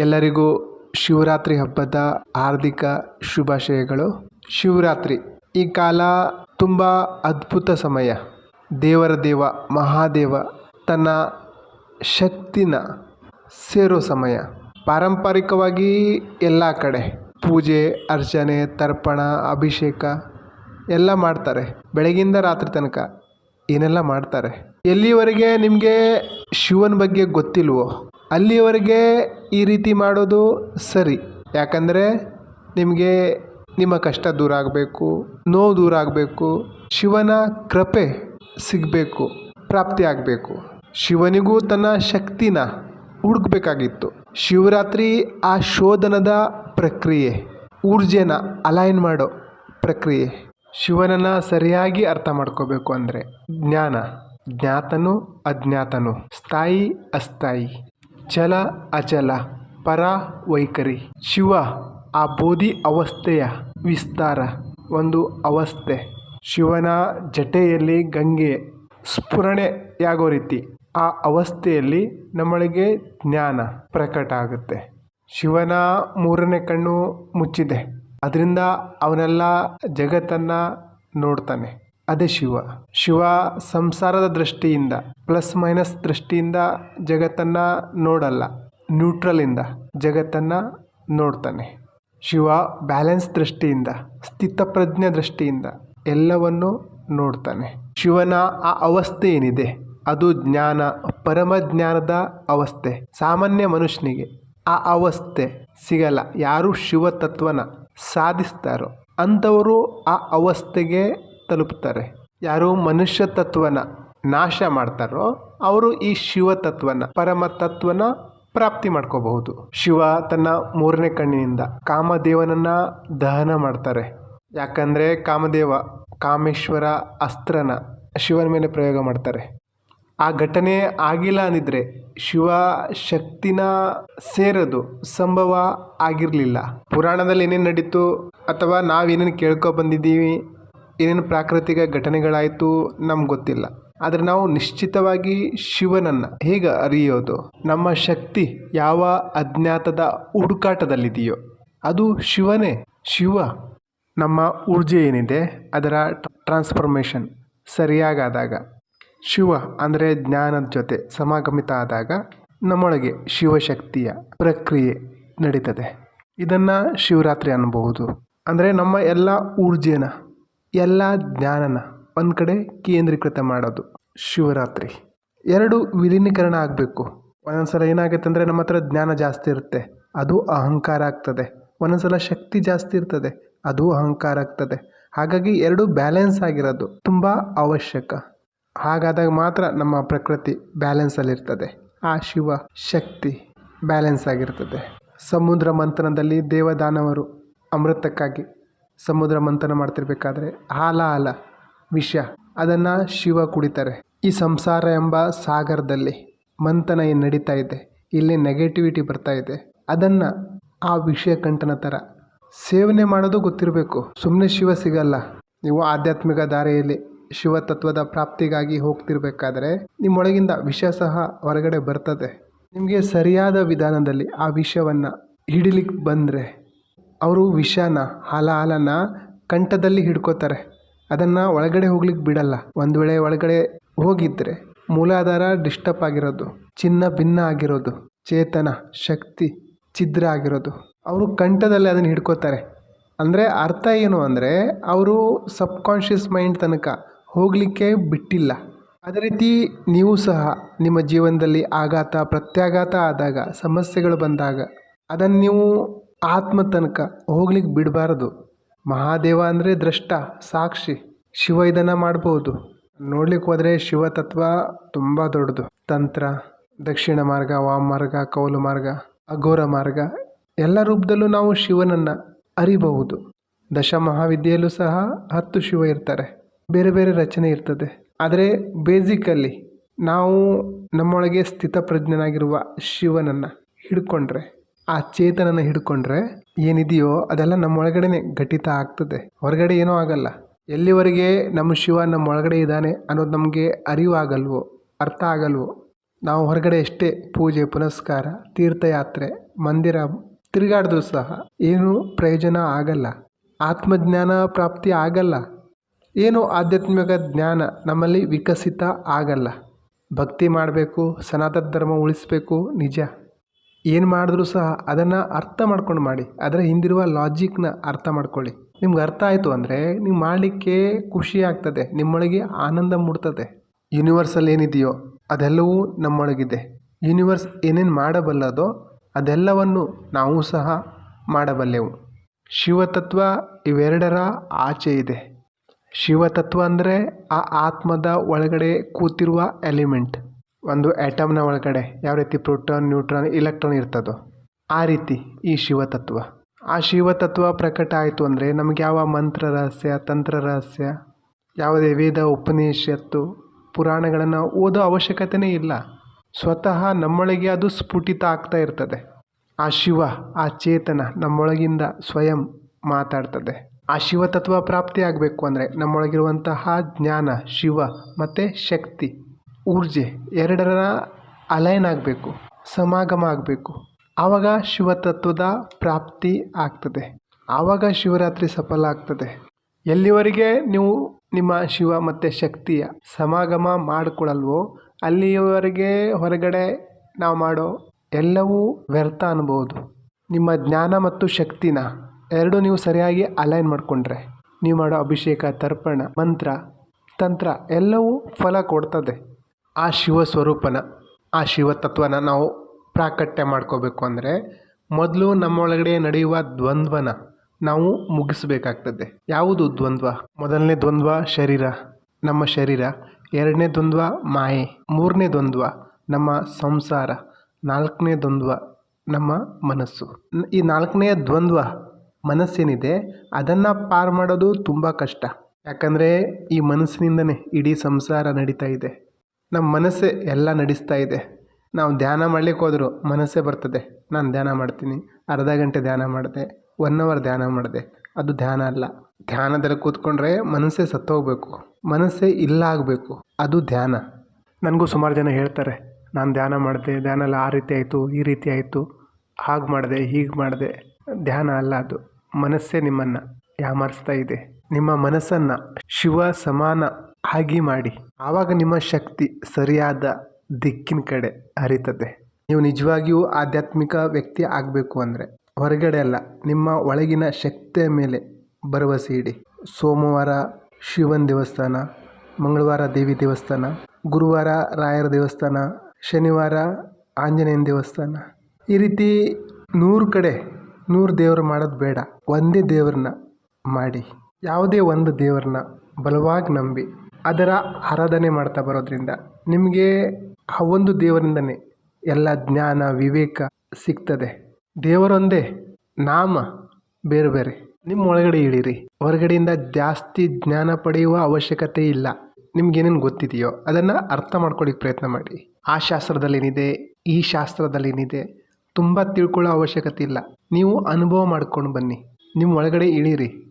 ಎಲ್ಲರಿಗೂ ಶಿವರಾತ್ರಿ ಹಬ್ಬದ ಹಾರ್ದಿಕ ಶುಭಾಶಯಗಳು. ಶಿವರಾತ್ರಿ ಈ ಕಾಲ ತುಂಬ ಅದ್ಭುತ ಸಮಯ. ದೇವರ ದೇವ, ಮಹಾದೇವ ತನ್ನ ಶಕ್ತಿನ ಸೇರೋ ಸಮಯ. ಪಾರಂಪರಿಕವಾಗಿ ಎಲ್ಲ ಕಡೆ ಪೂಜೆ, ಅರ್ಚನೆ, ತರ್ಪಣ, ಅಭಿಷೇಕ ಎಲ್ಲ ಮಾಡ್ತಾರೆ. ಬೆಳಗಿಂದ ರಾತ್ರಿ ತನಕ ಏನೆಲ್ಲ ಮಾಡ್ತಾರೆ? ಎಲ್ಲಿವರೆಗೆ ನಿಮಗೆ ಶಿವನ ಬಗ್ಗೆ ಗೊತ್ತಿಲ್ವೋ, ಅಲ್ಲಿವರೆಗೆ ಈ ರೀತಿ ಮಾಡೋದು ಸರಿ. ಯಾಕಂದರೆ ನಿಮಗೆ ನಿಮ್ಮ ಕಷ್ಟ ದೂರ ಆಗಬೇಕು, ನೋವು ದೂರ ಆಗಬೇಕು, ಶಿವನ ಕೃಪೆ ಸಿಗಬೇಕು, ಪ್ರಾಪ್ತಿ ಆಗಬೇಕು. ಶಿವನಿಗೂ ತನ್ನ ಶಕ್ತಿನ ಹುಡುಕ್ಬೇಕಾಗಿತ್ತು. ಶಿವರಾತ್ರಿ ಆ ಶೋಧನದ ಪ್ರಕ್ರಿಯೆ, ಊರ್ಜೆನ ಅಲೈನ್ ಮಾಡೋ ಪ್ರಕ್ರಿಯೆ. ಶಿವನನ್ನು ಸರಿಯಾಗಿ ಅರ್ಥ ಮಾಡ್ಕೋಬೇಕು ಅಂದರೆ ಜ್ಞಾನ, ಜ್ಞಾತನು ಅಜ್ಞಾತನು, ಸ್ಥಾಯಿ ಅಸ್ಥಾಯಿ. ಚಲ ಅಚಲ ಪರ ವೈಖರಿ ಶಿವ, ಆ ಬೋಧಿ ಅವಸ್ಥೆಯ ವಿಸ್ತಾರ. ಒಂದು ಅವಸ್ಥೆ. ಶಿವನ ಜಟೆಯಲ್ಲಿ ಗಂಗೆ ಸ್ಫುರಣೆಯಾಗೋ ರೀತಿ. ಆ ಅವಸ್ಥೆಯಲ್ಲಿ ನಮ್ಮಳಿಗೆ ಜ್ಞಾನ ಪ್ರಕಟ ಆಗುತ್ತೆ. ಶಿವನ ಮೂರನೇ ಕಣ್ಣು ಮುಚ್ಚಿದೆ. ಅದರಿಂದ ಅವನೆಲ್ಲ ಜಗತ್ತನ್ನು ನೋಡ್ತಾನೆ. ಅದೇ ಶಿವ. ಶಿವ ಸಂಸಾರದ ದೃಷ್ಟಿಯಿಂದ ಪ್ಲಸ್ ಮೈನಸ್ ದೃಷ್ಟಿಯಿಂದ ಜಗತ್ತನ್ನು ನೋಡಲ್ಲ ನ್ಯೂಟ್ರಲಿಂದ ಜಗತ್ತನ್ನು ನೋಡ್ತಾನೆ. ಶಿವ ಬ್ಯಾಲೆನ್ಸ್ ದೃಷ್ಟಿಯಿಂದ ಸ್ಥಿತಪ್ರಜ್ಞೆ ದೃಷ್ಟಿಯಿಂದ ಎಲ್ಲವನ್ನು ನೋಡ್ತಾನೆ. ಶಿವನ ಆ ಅವಸ್ಥೆ ಏನಿದೆ? ಅದು ಜ್ಞಾನ, ಪರಮ ಜ್ಞಾನದ ಅವಸ್ಥೆ. ಸಾಮಾನ್ಯ ಮನುಷ್ಯನಿಗೆ ಆ ಅವಸ್ಥೆ ಸಿಗಲ್ಲ. ಯಾರು ಶಿವ ತತ್ವನ ಸಾಧಿಸ್ತಾರೋ ಅಂಥವರು ಆ ಅವಸ್ಥೆಗೆ ತಲುಪ್ತಾರೆ. ಯಾರು ಮನುಷ್ಯ ತತ್ವನ ನಾಶ ಮಾಡ್ತಾರೋ, ಅವರು ಈ ಶಿವ ತತ್ವನ, ಪರಮ ತತ್ವನ ಪ್ರಾಪ್ತಿ ಮಾಡ್ಕೋಬಹುದು. ಶಿವ ತನ್ನ ಮೂರನೇ ಕಣ್ಣಿನಿಂದ ಕಾಮದೇವನನ್ನ ದಹನ ಮಾಡ್ತಾರೆ. ಯಾಕಂದರೆ ಕಾಮದೇವ ಕಾಮೇಶ್ವರ ಅಸ್ತ್ರನ ಶಿವನ ಮೇಲೆ ಪ್ರಯೋಗ ಮಾಡ್ತಾರೆ. ಆ ಘಟನೆ ಆಗಿಲ್ಲ ಅಂದಿದ್ರೆ ಶಿವ ಶಕ್ತಿನ ಸೇರೋದು ಸಂಭವ ಆಗಿರಲಿಲ್ಲ. ಪುರಾಣದಲ್ಲಿ ಏನೇನು ನಡೀತು ಅಥವಾ ನಾವೇನೇನು ಕೇಳ್ಕೊ ಬಂದಿದ್ದೀವಿ ಏನೇನು ಪ್ರಾಕೃತಿಕ ಘಟನೆಗಳಾಯಿತು ನಮ್ಗೆ ಗೊತ್ತಿಲ್ಲ. ಆದರೆ ನಾವು ನಿಶ್ಚಿತವಾಗಿ ಶಿವನನ್ನು ಹೇಗೆ ಅರಿಯೋದು? ನಮ್ಮ ಶಕ್ತಿ ಯಾವ ಅಜ್ಞಾತದ ಹುಡುಕಾಟದಲ್ಲಿದೆಯೋ? ಅದು ಶಿವನೇ. ಶಿವ ನಮ್ಮ ಊರ್ಜೆ ಏನಿದೆ? ಅದರ ಟ್ರಾನ್ಸ್ಫಾರ್ಮೇಷನ್ ಸರಿಯಾಗಾದಾಗ, ಶಿವ ಅಂದರೆ ಜ್ಞಾನದ ಜೊತೆ ಸಮಾಗಮಿತ ಆದಾಗ ನಮ್ಮೊಳಗೆ ಶಿವಶಕ್ತಿಯ ಪ್ರಕ್ರಿಯೆ ನಡೀತದೆ. ಇದನ್ನು ಶಿವರಾತ್ರಿ ಅನ್ನಬಹುದು. ಅಂದರೆ ನಮ್ಮ ಎಲ್ಲ ಊರ್ಜೆನ ಎಲ್ಲ ಜ್ಞಾನನ ಒಂದು ಕಡೆ ಕೇಂದ್ರೀಕೃತ ಮಾಡೋದು. ಶಿವರಾತ್ರಿ. ಎರಡು ವಿಲೀನೀಕರಣ ಆಗಬೇಕು. ಒಂದೊಂದ್ಸಲ ಏನಾಗುತ್ತೆ ಅಂದರೆ ನಮ್ಮ ಹತ್ರ ಜ್ಞಾನ ಜಾಸ್ತಿ ಇರುತ್ತೆ. ಅದು ಅಹಂಕಾರ ಆಗ್ತದೆ. ಒಂದೊಂದ್ಸಲ ಶಕ್ತಿ ಜಾಸ್ತಿ ಇರ್ತದೆ. ಅದು ಅಹಂಕಾರ ಆಗ್ತದೆ. ಹಾಗಾಗಿ ಎರಡು ಬ್ಯಾಲೆನ್ಸ್ ಆಗಿರೋದು ತುಂಬ ಅವಶ್ಯಕ. ಹಾಗಾದಾಗ ಮಾತ್ರ ನಮ್ಮ ಪ್ರಕೃತಿ ಬ್ಯಾಲೆನ್ಸಲ್ಲಿರ್ತದೆ ಆ ಶಿವ ಶಕ್ತಿ ಬ್ಯಾಲೆನ್ಸ್ ಆಗಿರ್ತದೆ. ಸಮುದ್ರ ಮಂಥನದಲ್ಲಿ ದೇವದಾನವರು ಅಮೃತಕ್ಕಾಗಿ ಸಮುದ್ರ ಮಂಥನ ಮಾಡ್ತಿರ್ಬೇಕಾದ್ರೆ ಹಾಲ ಹಾಲ, ವಿಷ, ಅದನ್ನು ಶಿವ ಕುಡಿತಾರೆ. ಈ ಸಂಸಾರ ಎಂಬ ಸಾಗರದಲ್ಲಿ ಮಂಥನ ಏನು ನಡೀತಾ ಇದೆ. ಇಲ್ಲಿ ನೆಗೆಟಿವಿಟಿ ಬರ್ತಾ ಇದೆ. ಅದನ್ನು ಆ ವಿಷಯ ಕಂಠನ ಥರ ಸೇವನೆ ಮಾಡೋದು ಗೊತ್ತಿರಬೇಕು. ಸುಮ್ಮನೆ ಶಿವ ಸಿಗಲ್ಲ. ನೀವು ಆಧ್ಯಾತ್ಮಿಕ ದಾರಿಯಲ್ಲಿ ಶಿವ ತತ್ವದ ಪ್ರಾಪ್ತಿಗಾಗಿ ಹೋಗ್ತಿರ್ಬೇಕಾದ್ರೆ ನಿಮ್ಮೊಳಗಿಂದ ವಿಷ ಸಹ ಹೊರಗಡೆ ಬರ್ತದೆ. ನಿಮಗೆ ಸರಿಯಾದ ವಿಧಾನದಲ್ಲಿ ಆ ವಿಷವನ್ನು ಹಿಡಿಲಿಕ್ಕೆ ಬಂದರೆ ಅವರು ವಿಷನ ಹಾಲ ಹಾಲನ್ನು ಕಂಠದಲ್ಲಿ ಹಿಡ್ಕೋತಾರೆ. ಅದನ್ನು ಒಳಗಡೆ ಹೋಗ್ಲಿಕ್ಕೆ ಬಿಡಲ್ಲ. ಒಂದು ವೇಳೆ ಒಳಗಡೆ ಹೋಗಿದ್ದರೆ ಮೂಲಾಧಾರ ಡಿಸ್ಟರ್ಬ್ ಆಗಿರೋದು, ಚಿನ್ನ ಭಿನ್ನ ಆಗಿರೋದು, ಚೇತನ, ಶಕ್ತಿ, ಛಿದ್ರ ಆಗಿರೋದು. ಅವರು ಕಂಠದಲ್ಲಿ ಅದನ್ನು ಹಿಡ್ಕೋತಾರೆ. ಅಂದರೆ ಅರ್ಥ ಏನು ಅಂದರೆ ಅವರು ಸಬ್ಕಾನ್ಷಿಯಸ್ ಮೈಂಡ್ ತನಕ ಹೋಗಲಿಕ್ಕೆ ಬಿಟ್ಟಿಲ್ಲ. ಅದೇ ರೀತಿ ನೀವು ಸಹ ನಿಮ್ಮ ಜೀವನದಲ್ಲಿ ಆಘಾತ, ಪ್ರತ್ಯಾಘಾತ ಆದಾಗ, ಸಮಸ್ಯೆಗಳು ಬಂದಾಗ ಅದನ್ನು ನೀವು ಆತ್ಮ ತನಕ ಹೋಗ್ಲಿಕ್ಕೆ ಬಿಡಬಾರ್ದು. ಮಹಾದೇವ ಅಂದರೆ ದ್ರಷ್ಟ, ಸಾಕ್ಷಿ. ಶಿವ ಇದನ್ನು ಮಾಡ್ಬೋದು. ನೋಡ್ಲಿಕ್ಕೆ ಹೋದರೆ ಶಿವ ತತ್ವ ತುಂಬ ದೊಡ್ಡದು. ತಂತ್ರ, ದಕ್ಷಿಣ ಮಾರ್ಗ, ವಾಮ ಮಾರ್ಗ, ಕೌಲು ಮಾರ್ಗ, ಅಘೋರ ಮಾರ್ಗ, ಎಲ್ಲ ರೂಪದಲ್ಲೂ ನಾವು ಶಿವನನ್ನು ಅರಿಬಹುದು. ದಶ ಮಹಾವಿದ್ಯೆಯಲ್ಲೂ ಸಹ ಹತ್ತು ಶಿವ ಇರ್ತಾರೆ. ಬೇರೆ ಬೇರೆ ರಚನೆ ಇರ್ತದೆ. ಆದರೆ ಬೇಸಿಕಲ್ಲಿ ನಾವು ನಮ್ಮೊಳಗೆ ಸ್ಥಿತಪ್ರಜ್ಞನಾಗಿರುವ ಶಿವನನ್ನು ಹಿಡ್ಕೊಂಡ್ರೆ ಆ ಚೇತನನ ಹಿಡ್ಕೊಂಡ್ರೆ ಏನಿದೆಯೋ ಅದೆಲ್ಲ ನಮ್ಮೊಳಗಡೆನೆ ಘಟಿತ ಆಗ್ತದೆ. ಹೊರಗಡೆ ಏನೂ ಆಗಲ್ಲ. ಎಲ್ಲಿವರೆಗೆ ನಮ್ಮ ಶಿವ ನಮ್ಮ ಒಳಗಡೆ ಇದ್ದಾನೆ ಅನ್ನೋದು ನಮಗೆ ಅರಿವಾಗಲ್ವೋ, ಅರ್ಥ ಆಗಲ್ವೋ? ನಾವು ಹೊರಗಡೆ ಎಷ್ಟೇ ಪೂಜೆ, ಪುನಸ್ಕಾರ, ತೀರ್ಥಯಾತ್ರೆ, ಮಂದಿರ, ತಿರುಗಾಡಿದ್ರು ಸಹ ಏನೂ ಪ್ರಯೋಜನ ಆಗಲ್ಲ. ಆತ್ಮಜ್ಞಾನ ಪ್ರಾಪ್ತಿ ಆಗಲ್ಲ. ಏನು ಆಧ್ಯಾತ್ಮಿಕ ಜ್ಞಾನ ನಮ್ಮಲ್ಲಿ ವಿಕಸಿತ ಆಗಲ್ಲ. ಭಕ್ತಿ ಮಾಡಬೇಕು, ಸನಾತನ ಧರ್ಮ ಉಳಿಸಬೇಕು, ನಿಜ. ಏನು ಮಾಡಿದ್ರೂ ಸಹ ಅದನ್ನು ಅರ್ಥ ಮಾಡ್ಕೊಂಡು ಮಾಡಿ. ಅದರ ಹಿಂದಿರುವ ಲಾಜಿಕ್ನ ಅರ್ಥ ಮಾಡ್ಕೊಳ್ಳಿ. ನಿಮ್ಗೆ ಅರ್ಥ ಆಯಿತು ಅಂದರೆ ನೀವು ಮಾಡಲಿಕ್ಕೆ ಖುಷಿ ಆಗ್ತದೆ, ನಿಮ್ಮೊಳಗೆ ಆನಂದ ಮೂಡ್ತದೆ. ಯೂನಿವರ್ಸಲ್ಲಿ ಏನಿದೆಯೋ ಅದೆಲ್ಲವೂ ನಮ್ಮೊಳಗಿದೆ. ಯೂನಿವರ್ಸ್ ಏನೇನು ಮಾಡಬಲ್ಲದೋ ಅದೆಲ್ಲವನ್ನು ನಾವು ಸಹ ಮಾಡಬಲ್ಲೆವು. ಶಿವತತ್ವ ಇವೆರಡರ ಆಚೆ ಇದೆ. ಶಿವತತ್ವ ಅಂದರೆ ಆ ಆತ್ಮದ ಒಳಗಡೆ ಕೂತಿರುವ ಎಲಿಮೆಂಟ್ ಒಂದು ಆ್ಯಟಮ್ನ ಒಳಗಡೆ ಯಾವ ರೀತಿ ಪ್ರೋಟಾನ್ ನ್ಯೂಟ್ರಾನ್ ಇಲೆಕ್ಟ್ರಾನ್ ಇರ್ತದೋ ಆ ರೀತಿ ಈ ಶಿವತತ್ವ. ಆ ಶಿವತತ್ವ ಪ್ರಕಟ ಆಯಿತು ಅಂದರೆ ನಮಗೆ ಯಾವ ಮಂತ್ರ ರಹಸ್ಯ, ತಂತ್ರ ರಹಸ್ಯ, ಯಾವುದೇ ವೇದ, ಉಪನಿಷತ್ತು, ಪುರಾಣಗಳನ್ನು ಓದೋ ಅವಶ್ಯಕತೆಯೇ ಇಲ್ಲ. ಸ್ವತಃ ನಮ್ಮೊಳಗೆ ಅದು ಸ್ಫುಟಿತ ಆಗ್ತಾ ಇರ್ತದೆ. ಆ ಶಿವ, ಆ ಚೇತನ ನಮ್ಮೊಳಗಿಂದ ಸ್ವಯಂ ಮಾತಾಡ್ತದೆ. ಆ ಶಿವತತ್ವ ಪ್ರಾಪ್ತಿ ಆಗಬೇಕು ಅಂದರೆ ನಮ್ಮೊಳಗಿರುವಂತಹ ಜ್ಞಾನ, ಶಿವ ಮತ್ತು ಶಕ್ತಿ. ಊರ್ಜೆ ಎರಡರ ಅಲೈನ್ ಆಗಬೇಕು, ಸಮಾಗಮ ಆಗಬೇಕು. ಆವಾಗ ಶಿವತತ್ವದ ಪ್ರಾಪ್ತಿ ಆಗ್ತದೆ. ಆವಾಗ ಶಿವರಾತ್ರಿ ಸಫಲ ಆಗ್ತದೆ. ಎಲ್ಲಿವರೆಗೆ ನೀವು ನಿಮ್ಮ ಶಿವ ಮತ್ತು ಶಕ್ತಿಯ ಸಮಾಗಮ ಮಾಡಿಕೊಳ್ಳಲ್ವೋ, ಅಲ್ಲಿಯವರೆಗೆ ಹೊರಗಡೆ ನಾವು ಮಾಡೋ ಎಲ್ಲವೂ ವ್ಯರ್ಥ ಅನ್ಬೋದು. ನಿಮ್ಮ ಜ್ಞಾನ ಮತ್ತು ಶಕ್ತಿನ ಎರಡು ನೀವು ಸರಿಯಾಗಿ ಅಲೈನ್ ಮಾಡಿಕೊಂಡ್ರೆ, ನೀವು ಮಾಡೋ ಅಭಿಷೇಕ, ತರ್ಪಣ, ಮಂತ್ರ, ತಂತ್ರ ಎಲ್ಲವೂ ಫಲ ಕೊಡ್ತದೆ. ಆ ಶಿವ ಸ್ವರೂಪನ ಆ ಶಿವತತ್ವನ ನಾವು ಪ್ರಾಕಟ್ಯ ಮಾಡ್ಕೋಬೇಕು ಅಂದರೆ ಮೊದಲು ನಮ್ಮೊಳಗಡೆ ನಡೆಯುವ ದ್ವಂದ್ವನ ನಾವು ಮುಗಿಸಬೇಕಾಗ್ತದೆ. ಯಾವುದು ದ್ವಂದ್ವ? ಮೊದಲನೇ ದ್ವಂದ್ವ ಶರೀರ. ನಮ್ಮ ಶರೀರ. ಎರಡನೇ ದ್ವಂದ್ವ ಮಾಯೆ. ಮೂರನೇ ದ್ವಂದ್ವ ನಮ್ಮ ಸಂಸಾರ. ನಾಲ್ಕನೇ ದ್ವಂದ್ವ ನಮ್ಮ ಮನಸ್ಸು. ಈ ನಾಲ್ಕನೆಯ ದ್ವಂದ್ವ ಮನಸ್ಸೇನಿದೆ, ಅದನ್ನು ಪಾರು ಮಾಡೋದು ತುಂಬ ಕಷ್ಟ. ಯಾಕಂದರೆ ಈ ಮನಸ್ಸಿನಿಂದನೇ ಇಡೀ ಸಂಸಾರ ನಡೀತಾ ಇದೆ. ನಮ್ಮ ಮನಸ್ಸೇ ಎಲ್ಲ ನಡೆಸ್ತಾ ಇದೆ. ನಾವು ಧ್ಯಾನ ಮಾಡ್ಲಿಕ್ಕೆ ಹೋದರೂ ಮನಸ್ಸೇ ಬರ್ತದೆ. ನಾನು ಧ್ಯಾನ ಮಾಡ್ತೀನಿ. ಅರ್ಧ ಗಂಟೆ ಧ್ಯಾನ ಮಾಡಿದೆ. ಒನ್ ಅವರ್ ಧ್ಯಾನ ಮಾಡಿದೆ. ಅದು ಧ್ಯಾನ ಅಲ್ಲ. ಧ್ಯಾನದಲ್ಲಿ ಕೂತ್ಕೊಂಡ್ರೆ ಮನಸ್ಸೇ ಸತ್ತೋಗ್ಬೇಕು. ಮನಸ್ಸೇ ಇಲ್ಲ ಆಗಬೇಕು. ಅದು ಧ್ಯಾನ. ನನಗೂ ಸುಮಾರು ಜನ ಹೇಳ್ತಾರೆ, ನಾನು ಧ್ಯಾನ ಮಾಡಿದೆ, ಧ್ಯಾನ ಆ ರೀತಿ ಆಯಿತು, ಈ ರೀತಿ ಆಯಿತು. ಹಾಗೆ ಮಾಡಿದೆ, ಹೀಗೆ ಮಾಡಿದೆ. ಧ್ಯಾನ ಅಲ್ಲ ಅದು. ಮನಸ್ಸೇ ನಿಮ್ಮನ್ನು ಯಾಮಾರಿಸ್ತಾ ಇದೆ. ನಿಮ್ಮ ಮನಸ್ಸನ್ನು ಶಿವ ಸಮಾನ ಆಗಿ ಮಾಡಿ. ಆವಾಗ ನಿಮ್ಮ ಶಕ್ತಿ ಸರಿಯಾದ ದಿಕ್ಕಿನ ಕಡೆ ಹರಿತದೆ. ನೀವು ನಿಜವಾಗಿಯೂ ಆಧ್ಯಾತ್ಮಿಕ ವ್ಯಕ್ತಿ ಆಗಬೇಕು ಅಂದರೆ ಹೊರಗಡೆ ಅಲ್ಲ, ನಿಮ್ಮ ಒಳಗಿನ ಶಕ್ತಿಯ ಮೇಲೆ ಭರವಸೆ ಇಡಿ. ಸೋಮವಾರ ಶಿವನ ದೇವಸ್ಥಾನ, ಮಂಗಳವಾರ ದೇವಿ ದೇವಸ್ಥಾನ, ಗುರುವಾರ ರಾಯರ ದೇವಸ್ಥಾನ, ಶನಿವಾರ ಆಂಜನೇಯನ ದೇವಸ್ಥಾನ. ಈ ರೀತಿ ನೂರು ಕಡೆ ನೂರು ದೇವರು ಮಾಡೋದು ಬೇಡ, ಒಂದೇ ದೇವ್ರನ್ನ ಮಾಡಿ. ಯಾವುದೇ ಒಂದು ದೇವರನ್ನ ಬಲವಾಗಿ ನಂಬಿ ಅದರ ಆರಾಧನೆ ಮಾಡ್ತಾ ಬರೋದ್ರಿಂದ ನಿಮಗೆ ಆ ಒಂದು ದೇವರಿಂದನೇ ಎಲ್ಲ ಜ್ಞಾನ, ವಿವೇಕ ಸಿಗ್ತದೆ. ದೇವರೊಂದೇ ನಾಮ ಬೇರೆ ಬೇರೆ. ನಿಮ್ಮ ಒಳಗಡೆ ಇಳಿರಿ. ಹೊರಗಡೆಯಿಂದ ಜಾಸ್ತಿ ಜ್ಞಾನ ಪಡೆಯುವ ಅವಶ್ಯಕತೆ ಇಲ್ಲ. ನಿಮ್ಗೇನೇನು ಗೊತ್ತಿದೆಯೋ ಅದನ್ನು ಅರ್ಥ ಮಾಡ್ಕೊಳ್ಳಿಕ್ಕೆ ಪ್ರಯತ್ನ ಮಾಡಿ. ಆ ಶಾಸ್ತ್ರದಲ್ಲಿ ಏನಿದೆ ಈ ಶಾಸ್ತ್ರದಲ್ಲಿ ಏನಿದೆ ತುಂಬ ತಿಳ್ಕೊಳ್ಳೋ ಅವಶ್ಯಕತೆ ಇಲ್ಲ. ನೀವು ಅನುಭವ ಮಾಡ್ಕೊಂಡು ಬನ್ನಿ. ನಿಮ್ಮ ಒಳಗಡೆ ಇಳೀರಿ.